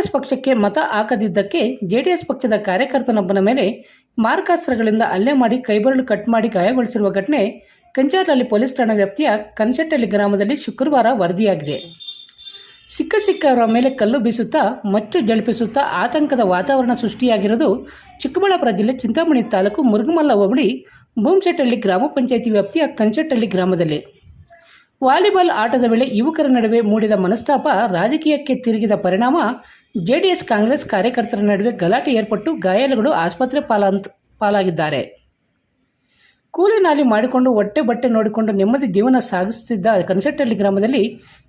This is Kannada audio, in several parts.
ಕಾಂಗ್ರೆಸ್ ಪಕ್ಷಕ್ಕೆ ಮತ ಹಾಕದಿದ್ದಕ್ಕೆ ಜೆಡಿಎಸ್ ಪಕ್ಷದ ಕಾರ್ಯಕರ್ತನೊಬ್ಬನ ಮೇಲೆ ಮಾರಕಾಸ್ತ್ರಗಳಿಂದ ಹಲ್ಲೆ ಮಾಡಿ ಕೈಬರಳು ಕಟ್ ಮಾಡಿ ಗಾಯಗೊಳಿಸಿರುವ ಘಟನೆ ಕಂಚಾರ್ಲಲ್ಲಿ ಪೊಲೀಸ್ ಠಾಣಾ ವ್ಯಾಪ್ತಿಯ ಕನ್ಸೆಟ್ಟಳ್ಳಿ ಗ್ರಾಮದಲ್ಲಿ ಶುಕ್ರವಾರ ವರದಿಯಾಗಿದೆ. ಸಿಕ್ಕ ಸಿಕ್ಕವರ ಮೇಲೆ ಕಲ್ಲು ಬೀಸುತ್ತಾ, ಮಚ್ಚು ಜಳಿಪಿಸುತ್ತಾ ಆತಂಕದ ವಾತಾವರಣ ಸೃಷ್ಟಿಯಾಗಿರೋದು ಚಿಕ್ಕಬಳ್ಳಾಪುರ ಜಿಲ್ಲೆ ಚಿಂತಾಮಣಿ ತಾಲೂಕು ಮುರುಗಮಲ್ಲ ಹೋಬಳಿ ಬೂಮ್ಸೆಟ್ಟಳ್ಳಿ ಗ್ರಾಮ ಪಂಚಾಯಿತಿ ವ್ಯಾಪ್ತಿಯ ಕಂಚಟ್ಟಳ್ಳಿ ಗ್ರಾಮದಲ್ಲಿ. ವಾಲಿಬಾಲ್ ಆಟದ ವೇಳೆ ಯುವಕರ ನಡುವೆ ಮೂಡಿದ ಮನಸ್ತಾಪ, ರಾಜಕೀಯಕ್ಕೆ ತಿರುಗಿದ ಪರಿಣಾಮ, ಜೆಡಿಎಸ್ ಕಾಂಗ್ರೆಸ್ ಕಾರ್ಯಕರ್ತರ ನಡುವೆ ಗಲಾಟೆ ಏರ್ಪಟ್ಟು ಗಾಯಾಳುಗಳು ಆಸ್ಪತ್ರೆ ಪಾಲಂತ, ಪಾಲಾಗಿದ್ದಾರೆ. ಕೂಲಿ ನಾಲಿ ಮಾಡಿಕೊಂಡು ಹೊಟ್ಟೆ ಬಟ್ಟೆ ನೋಡಿಕೊಂಡು ನೆಮ್ಮದಿ ಜೀವನ ಸಾಗಿಸುತ್ತಿದ್ದ ಕನಸಟ್ಟಳ್ಳಿ ಗ್ರಾಮದಲ್ಲಿ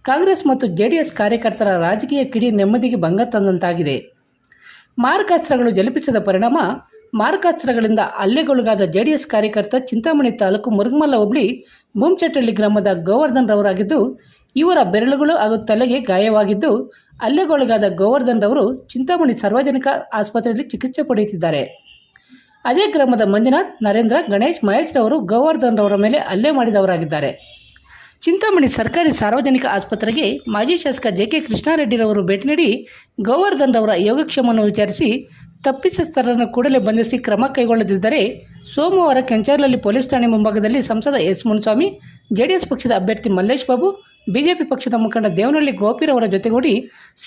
ಕಾಂಗ್ರೆಸ್ ಮತ್ತು ಜೆಡಿಎಸ್ ಕಾರ್ಯಕರ್ತರ ರಾಜಕೀಯ ಕಿಡಿ ನೆಮ್ಮದಿಗೆ ಭಂಗ ತಂದಂತಾಗಿದೆ. ಮಾರಕಾಸ್ತ್ರಗಳು ಜಲಪಿಸಿದ ಪರಿಣಾಮ ಮಾರಕಾಸ್ತ್ರಗಳಿಂದ ಹಲ್ಲೆಗೊಳಗಾದ ಜೆಡಿಎಸ್ ಕಾರ್ಯಕರ್ತ ಚಿಂತಾಮಣಿ ತಾಲೂಕು ಮುರುಗಮಲ್ಲ ಹುಬ್ಳಿ, ಬೂಮ್ಚಟ್ಟಳ್ಳಿ ಗ್ರಾಮದ ಗೋವರ್ಧನ್ ರವರಾಗಿದ್ದು ಇವರ ಬೆರಳುಗಳು ಹಾಗೂ ತಲೆಗೆ ಗಾಯವಾಗಿದ್ದು, ಹಲ್ಲೆಗೊಳಗಾದ ಗೋವರ್ಧನ್ ರವರು ಚಿಂತಾಮಣಿ ಸಾರ್ವಜನಿಕ ಆಸ್ಪತ್ರೆಯಲ್ಲಿ ಚಿಕಿತ್ಸೆ ಪಡೆಯುತ್ತಿದ್ದಾರೆ. ಅದೇ ಗ್ರಾಮದ ಮಂಜುನಾಥ್, ನರೇಂದ್ರ, ಗಣೇಶ್, ಮಹೇಶ್ ರವರು ಗೋವರ್ಧನ್ ರವರ ಮೇಲೆ ಹಲ್ಲೆ ಮಾಡಿದವರಾಗಿದ್ದಾರೆ. ಚಿಂತಾಮಣಿ ಸರ್ಕಾರಿ ಸಾರ್ವಜನಿಕ ಆಸ್ಪತ್ರೆಗೆ ಮಾಜಿ ಶಾಸಕ ಜೆ ಕೆ ಕೃಷ್ಣಾರೆಡ್ಡಿರವರು ಭೇಟಿ ನೀಡಿ ಗೋವರ್ಧನ್ ರವರ ಯೋಗಕ್ಷೇಮವನ್ನು ವಿಚಾರಿಸಿ ತಪ್ಪಿತಸ್ಥರನ್ನು ಕೂಡಲೇ ಬಂಧಿಸಿ ಕ್ರಮ ಕೈಗೊಳ್ಳದಿದ್ದರೆ ಸೋಮವಾರ ಕೆಂಚಾರ್ಲಲ್ಲಿ ಪೊಲೀಸ್ ಠಾಣೆ ಮುಂಭಾಗದಲ್ಲಿ ಸಂಸದ ಎಸ್ ಮುನಿಸ್ವಾಮಿ, ಜೆಡಿಎಸ್ ಪಕ್ಷದ ಅಭ್ಯರ್ಥಿ ಮಲ್ಲೇಶ್ ಬಾಬು, ಬಿಜೆಪಿ ಪಕ್ಷದ ಮುಖಂಡ ದೇವನಹಳ್ಳಿ ಗೋಪಿರವರ ಜೊತೆಗೂಡಿ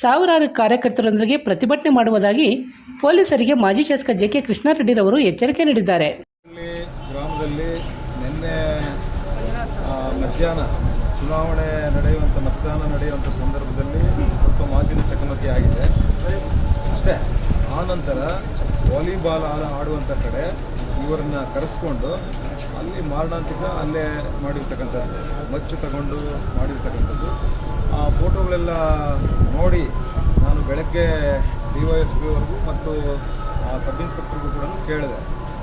ಸಾವಿರಾರು ಕಾರ್ಯಕರ್ತರೊಂದಿಗೆ ಪ್ರತಿಭಟನೆ ಮಾಡುವುದಾಗಿ ಪೊಲೀಸರಿಗೆ ಮಾಜಿ ಶಾಸಕ ಜೆ ಕೆ ಕೃಷ್ಣಾರೆಡ್ಡಿರವರು ಎಚ್ಚರಿಕೆ ನೀಡಿದ್ದಾರೆ. ಚುನಾವಣೆ ನಡೆಯುವಂಥ ಮತದಾನ ನಡೆಯುವಂಥ ಸಂದರ್ಭದಲ್ಲಿ ಸ್ವಲ್ಪ ಮಾತಿನ ಚಕಮಕಿ ಆಗಿದೆ. ಅಷ್ಟೇ, ಆ ನಂತರ ವಾಲಿಬಾಲ್ ಆಡುವಂಥ ಕಡೆ ಇವರನ್ನ ಕರೆಸ್ಕೊಂಡು ಅಲ್ಲಿ ಮಾರಣಾಂತಿಕ ಅಲ್ಲೇ ಮಾಡಿರ್ತಕ್ಕಂಥದ್ದು, ಮಚ್ಚು ತಗೊಂಡು ಮಾಡಿರ್ತಕ್ಕಂಥದ್ದು. ಆ ಫೋಟೋಗಳೆಲ್ಲ ನೋಡಿ ನಾನು ಬೆಳಗ್ಗೆ ಡಿ ವೈ ಎಸ್ ಪಿ ಮತ್ತು ಸಬ್ ಇನ್ಸ್ಪೆಕ್ಟರ್ಗೂ ಕೂಡ ಕೇಳಿದೆ.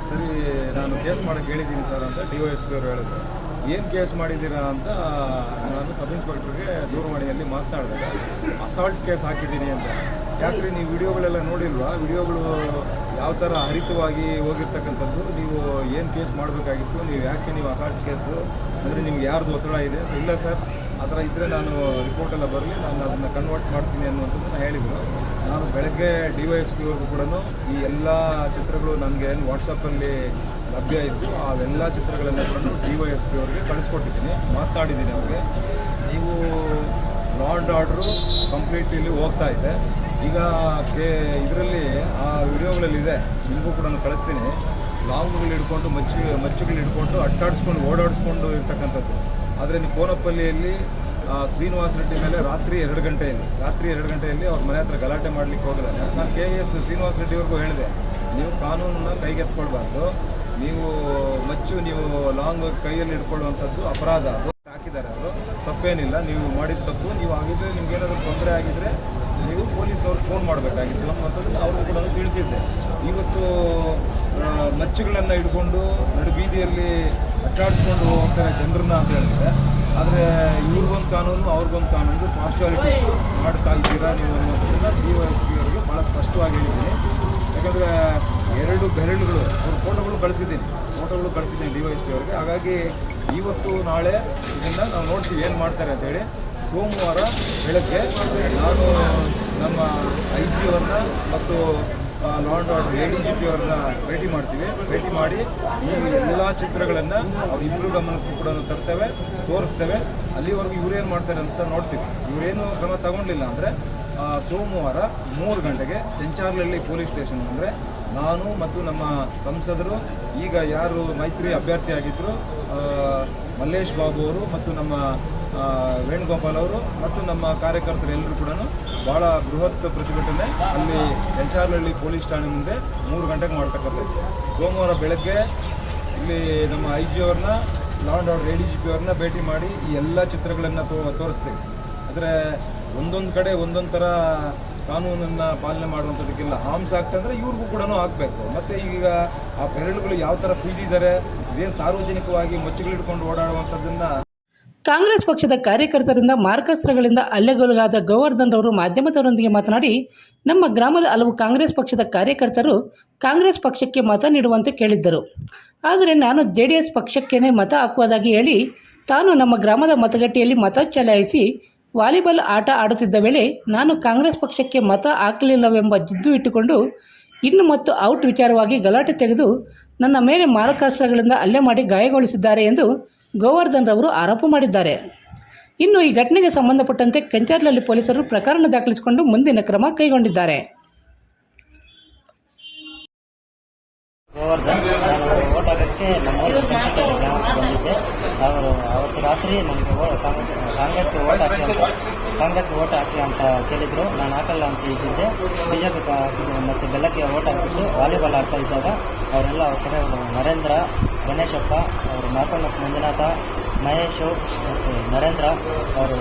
ಸರಿ, ನಾನು ಕೇಸ್ ಮಾಡೋಕ್ಕೆ ಹೇಳಿದ್ದೀನಿ ಸರ್ ಅಂತ ಡಿ ವೈ ಎಸ್ ಪಿ ಅವರು ಹೇಳಿದ್ರು. ಏನು ಕೇಸ್ ಮಾಡಿದ್ದೀರಾ ಅಂತ ನಾನು ಸಬ್ ಇನ್ಸ್ಪೆಕ್ಟರ್ಗೆ ದೂರವಾಣಿಯಲ್ಲಿ ಮಾತನಾಡಿದಾಗ ಅಸಾಲ್ಟ್ ಕೇಸ್ ಹಾಕಿದ್ದೀನಿ ಅಂತ. ಯಾಕಂದರೆ ನೀವು ವಿಡಿಯೋಗಳೆಲ್ಲ ನೋಡಿಲ್ವಾ? ವಿಡಿಯೋಗಳು ಯಾವ ಥರ ಹರಿತವಾಗಿ ಹೋಗಿರ್ತಕ್ಕಂಥದ್ದು? ನೀವು ಏನು ಕೇಸ್ ಮಾಡಬೇಕಾಗಿತ್ತು? ನೀವು ಯಾಕೆ ನೀವು ಅಸಾಲ್ಟ್ ಕೇಸು ಅಂದರೆ ನಿಮ್ಗೆ ಯಾರ್ದು ಒತ್ತಡ ಇದೆ? ಇಲ್ಲ ಸರ್. ಆ ಥರ ಇದ್ದರೆ ನಾನು ರಿಪೋರ್ಟೆಲ್ಲ ಬರಲಿ. ನಾನು ಅದನ್ನು ಕನ್ವರ್ಟ್ ಮಾಡ್ತೀನಿ ಅನ್ನುವಂಥದ್ದನ್ನು ಹೇಳಿದರು. ನಾನು ಬೆಳಗ್ಗೆ ಡಿ ವೈ ಎಸ್ ಪಿವರೆಗೂ ಕೂಡ ಈ ಎಲ್ಲ ಚಿತ್ರಗಳು ನನಗೆ ಏನು ವಾಟ್ಸಪ್ಪಲ್ಲಿ ಲಭ್ಯ ಇತ್ತು ಅವೆಲ್ಲ ಚಿತ್ರಗಳನ್ನು ಕೂಡ ಡಿ ವೈ ಎಸ್ ಪಿ ಅವ್ರಿಗೆ ಕಳಿಸ್ಕೊಟ್ಟಿದ್ದೀನಿ, ಮಾತಾಡಿದ್ದೀನಿ ಅವ್ರಿಗೆ. ನೀವು ಲಾಂಡ್ ಆರ್ಡ್ರು ಕಂಪ್ಲೀಟ್ ಇಲ್ಲಿ ಹೋಗ್ತಾ ಇದೆ. ಈಗ ಕೆ ಇದರಲ್ಲಿ ಆ ವಿಡಿಯೋಗಳಲ್ಲಿದೆ ನಿಮಗೂ ಕೂಡ ಕಳಿಸ್ತೀನಿ. ಲಾಂಗ್ಗಳು ಹಿಡ್ಕೊಂಡು, ಮಚ್ಚಿ ಮಚ್ಚುಗಳು ಹಿಡ್ಕೊಂಡು ಅಟ್ಟಾಡಿಸ್ಕೊಂಡು ಓಡಾಡಿಸ್ಕೊಂಡು ಇರ್ತಕ್ಕಂಥದ್ದು. ಆದರೆ ನೀವು ಕೋನಪ್ಪಲ್ಲಿಯಲ್ಲಿ ಶ್ರೀನಿವಾಸ ರೆಡ್ಡಿ ಮೇಲೆ ರಾತ್ರಿ ಎರಡು ಗಂಟೆಯಲ್ಲಿ, ರಾತ್ರಿ ಎರಡು ಗಂಟೆಯಲ್ಲಿ ಅವ್ರ ಮನೆ ಹತ್ರ ಗಲಾಟೆ ಮಾಡ್ಲಿಕ್ಕೆ ಹೋಗಲ್ಲ ನಾನು ಕೆ ಎಸ್ ಶ್ರೀನಿವಾಸ ರೆಡ್ಡಿವರೆಗೂ ಹೇಳಿದೆ, ನೀವು ಕಾನೂನನ್ನ ಕೈಗೆತ್ಕೊಳ್ಬಾರ್ದು ನೀವು ಮಚ್ಚು, ನೀವು ಲಾಂಗ್ ಕೈಯಲ್ಲಿ ಇಟ್ಕೊಳ್ಳುವಂಥದ್ದು ಅಪರಾಧ ಅದು. ಹಾಕಿದ್ದಾರೆ ಅವರು. ತಪ್ಪೇನಿಲ್ಲ, ನೀವು ಮಾಡಿದ ತಪ್ಪು, ನೀವು ಆಗಿದ್ರೆ ನಿಮ್ಗೇನಾದರೂ ತೊಂದರೆ ಆಗಿದ್ರೆ ನೀವು ಪೊಲೀಸ್ನವ್ರಿಗೆ ಫೋನ್ ಮಾಡಬೇಕಾಗಿತ್ತು. ಅನ್ನೋದನ್ನು ಅವ್ರಿಗೂ ಕೂಡ ತಿಳಿಸಿದ್ದೆ. ಇವತ್ತು ಮಚ್ಚುಗಳನ್ನು ಹಿಡ್ಕೊಂಡು ನಡು ಬೀದಿಯಲ್ಲಿ ಅಟ್ಟಾಡಿಸ್ಕೊಂಡು ಹೋಗ್ತಾರೆ ಜನರನ್ನ ಅಂತ ಹೇಳಿದ್ರೆ. ಆದರೆ ಇವ್ರಿಗೊಂದು ಕಾನೂನು, ಅವ್ರಿಗೊಂದು ಕಾನೂನು ಪಾರ್ಶಾಲಿಟೀಸ್ ಮಾಡ್ತಾ ಇದ್ದೀರಾ ನೀವು ಅನ್ನೋದನ್ನು ಡಿ ವೈ ಎಸ್ ಪಿ ಅವರಿಗೆ ಭಾಳ ಸ್ಪಷ್ಟವಾಗಿ ಹೇಳಿದ್ದೀನಿ. ಯಾಕಂದರೆ ಎರಡು ಬೆರಳುಗಳು, ಅವ್ರ ಫೋಟೋಗಳು ಕಳಿಸಿದ್ದೀನಿ. ಫೋಟೋಗಳು ಕಳಿಸಿದ್ದೀನಿ ಡಿ ವೈ ಎಸ್ ಪಿ ಅವರಿಗೆ. ಹಾಗಾಗಿ ಇವತ್ತು ನಾಳೆ ಇದನ್ನು ನಾವು ನೋಡ್ತೀವಿ ಏನು ಮಾಡ್ತಾರೆ ಅಂತೇಳಿ ಸೋಮವಾರ ಬೆಳಗ್ಗೆ ನಾನು ನಮ್ಮ ಐ ಜಿ ಅವ್ರನ್ನ ಮತ್ತು law and order A D G P ಅವ್ರನ್ನ ಭೇಟಿ ಮಾಡ್ತೀವಿ. ಭೇಟಿ ಮಾಡಿ ಈ ಎಲ್ಲ ಚಿತ್ರಗಳನ್ನು ಅವರಿಬ್ಬರು ಗಮನಕ್ಕೂ ಕೂಡ ತರ್ತೇವೆ, ತೋರಿಸ್ತೇವೆ. ಅಲ್ಲಿವರೆಗೂ ಇವ್ರೇನು ಮಾಡ್ತಾರೆ ಅಂತ ನೋಡ್ತೀವಿ. ಇವರೇನು ಕ್ರಮ ತಗೊಂಡಿಲ್ಲ ಅಂದರೆ ಸೋಮವಾರ ಮೂರು ಗಂಟೆಗೆ ಚೆಂಚಾರ್ಲಹಳ್ಳಿ ಪೊಲೀಸ್ ಸ್ಟೇಷನ್ ಅಂದರೆ ನಾನು ಮತ್ತು ನಮ್ಮ ಸಂಸದರು, ಈಗ ಯಾರು ಮೈತ್ರಿ ಅಭ್ಯರ್ಥಿಯಾಗಿದ್ದರು ಮಲ್ಲೇಶ್ ಬಾಬು ಅವರು ಮತ್ತು ನಮ್ಮ ವೇಣುಗೋಪಾಲ್ ಅವರು ಮತ್ತು ನಮ್ಮ ಕಾರ್ಯಕರ್ತರು ಎಲ್ಲರೂ ಕೂಡ ಭಾಳ ಬೃಹತ್ ಪ್ರತಿಭಟನೆ ಅಲ್ಲಿ ಚೆಂಚಾರ್ಲಹಳ್ಳಿ ಪೊಲೀಸ್ ಠಾಣೆ ಮುಂದೆ ಮೂರು ಗಂಟೆಗೆ ಮಾಡ್ತಕ್ಕಂಥದ್ದು. ಸೋಮವಾರ ಬೆಳಗ್ಗೆ ಇಲ್ಲಿ ನಮ್ಮ ಐ ಜಿ ಅವ್ರನ್ನ, law and order A D G P ಅವ್ರನ್ನ ಭೇಟಿ ಮಾಡಿ ಈ ಎಲ್ಲ ಚಿತ್ರಗಳನ್ನು ತೋ, ತೋರಿಸ್ತೀವಿ. ಆದರೆ ಒಂದೊಂದು ಕಡೆ ಒಂದೊಂದು ಥರ ಕಾನೂನನ್ನು ಪಾಲನೆ ಮಾಡುವಂಥದ್ದಕ್ಕಿಲ್ಲ ಹಾಮ್ಸ್ ಆಗ್ತಂದ್ರೆ ಇವ್ರಿಗೂ ಕೂಡ ಆಗಬೇಕು. ಮತ್ತು ಈಗ ಆ ಬೆರಳುಗಳು ಯಾವ ಥರ ಪೀಡಿದ್ದಾರೆ ಇದೇನು ಸಾರ್ವಜನಿಕವಾಗಿ ಮಚ್ಚುಗಳು ಹಿಡ್ಕೊಂಡು ಓಡಾಡುವಂಥದ್ದನ್ನು ಕಾಂಗ್ರೆಸ್ ಪಕ್ಷದ ಕಾರ್ಯಕರ್ತರಿಂದ ಮಾರ್ಕಸ್ತ್ರಗಳಿಂದ ಹಲ್ಲೆಗೊಳಗಾದ ಗೋವರ್ಧನ್ ರವರು ಮಾಧ್ಯಮದವರೊಂದಿಗೆ ಮಾತನಾಡಿ, ನಮ್ಮ ಗ್ರಾಮದ ಹಲವು ಕಾಂಗ್ರೆಸ್ ಪಕ್ಷದ ಕಾರ್ಯಕರ್ತರು ಕಾಂಗ್ರೆಸ್ ಪಕ್ಷಕ್ಕೆ ಮತ ನೀಡುವಂತೆ ಕೇಳಿದ್ದರು. ಆದರೆ ನಾನು ಜೆ ಡಿ ಎಸ್ ಪಕ್ಷಕ್ಕೇನೆ ಮತ ಹಾಕುವುದಾಗಿ ಹೇಳಿ, ತಾನು ನಮ್ಮ ಗ್ರಾಮದ ಮತಗಟ್ಟೆಯಲ್ಲಿ ಮತ ಚಲಾಯಿಸಿ ವಾಲಿಬಾಲ್ ಆಟ ಆಡುತ್ತಿದ್ದ ವೇಳೆ ನಾನು ಕಾಂಗ್ರೆಸ್ ಪಕ್ಷಕ್ಕೆ ಮತ ಹಾಕಲಿಲ್ಲವೆಂಬ ಜಿದ್ದು ಇಟ್ಟುಕೊಂಡು ಇನ್ನು ಮತ್ತು ಔಟ್ ವಿಚಾರವಾಗಿ ಗಲಾಟೆ ತೆಗೆದು ನನ್ನ ಮೇಲೆ ಮಾರಕಾಸ್ತ್ರಗಳಿಂದ ಹಲ್ಲೆ ಮಾಡಿ ಗಾಯಗೊಳಿಸಿದ್ದಾರೆ ಎಂದು ಗೋವರ್ಧನ್ ರವರು ಆರೋಪ ಮಾಡಿದ್ದಾರೆ. ಇನ್ನು ಈ ಘಟನೆಗೆ ಸಂಬಂಧಪಟ್ಟಂತೆ ಕೆಂಚಾರ್ಲಲ್ಲಿ ಪೊಲೀಸರು ಪ್ರಕರಣ ದಾಖಲಿಸಿಕೊಂಡು ಮುಂದಿನ ಕ್ರಮ ಕೈಗೊಂಡಿದ್ದಾರೆ ಗೋವರ್ಧನ್ ನಾನು ಓಟ್ ಹಾಕೋಕ್ಕೆ ನಮ್ಮ ಊರು ಪಂಚಾಯತ್ ಗ್ರಾಮಕ್ಕೆ ಬಂದಿದ್ದೆ ಅವರು ರಾತ್ರಿ ನನಗೆ ಕಾಂಗ್ರೆಸ್ಗೆ ಓಟ್ ಹಾಕಿ ಅಂತ ಕಾಂಗ್ರೆಸ್ಗೆ ಓಟ್ ಹಾಕಿ ಅಂತ ಕೇಳಿದರು. ನಾನು ಹಾಕಲ್ಲ ಅಂತ ಇದ್ದಿದ್ದೆ ಬಿ ಜೆ ಪಿ ಹಾಕಿದ್ದು ಮತ್ತು ಬೆಲ್ಲಕ್ಕೆ ಓಟ್ ಹಾಕಿದ್ದು ವಾಲಿಬಾಲ್ ಆಡ್ತಾ ಇದ್ದಾಗ ಅವರೆಲ್ಲ ಅವ್ರ ಕಡೆ ನರೇಂದ್ರ ಗಣೇಶಪ್ಪ ಅವರು ಮಾರ್ಕೊಂಡ ಮಂಜುನಾಥ ಮಹೇಶು ಮತ್ತು ನರೇಂದ್ರ ಅವರು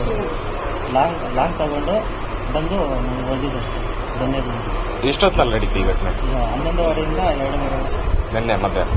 ಲಾಂಗ್ ಲಾಂಗ್ ತಗೊಂಡು ಬಂದು ನನಗೆ ಹೊಡೆದಿದ್ದರು ಧನ್ಯವಾದ ಎಷ್ಟೊತ್ತಲ್ಲಿ ನಡೀತಿ ಈ ಘಟನೆ? ಹನ್ನೊಂದುವರೆಯಿಂದ ಎರಡು ಮೂರು ನಿನ್ನೆ ಮಧ್ಯಾಹ್ನ.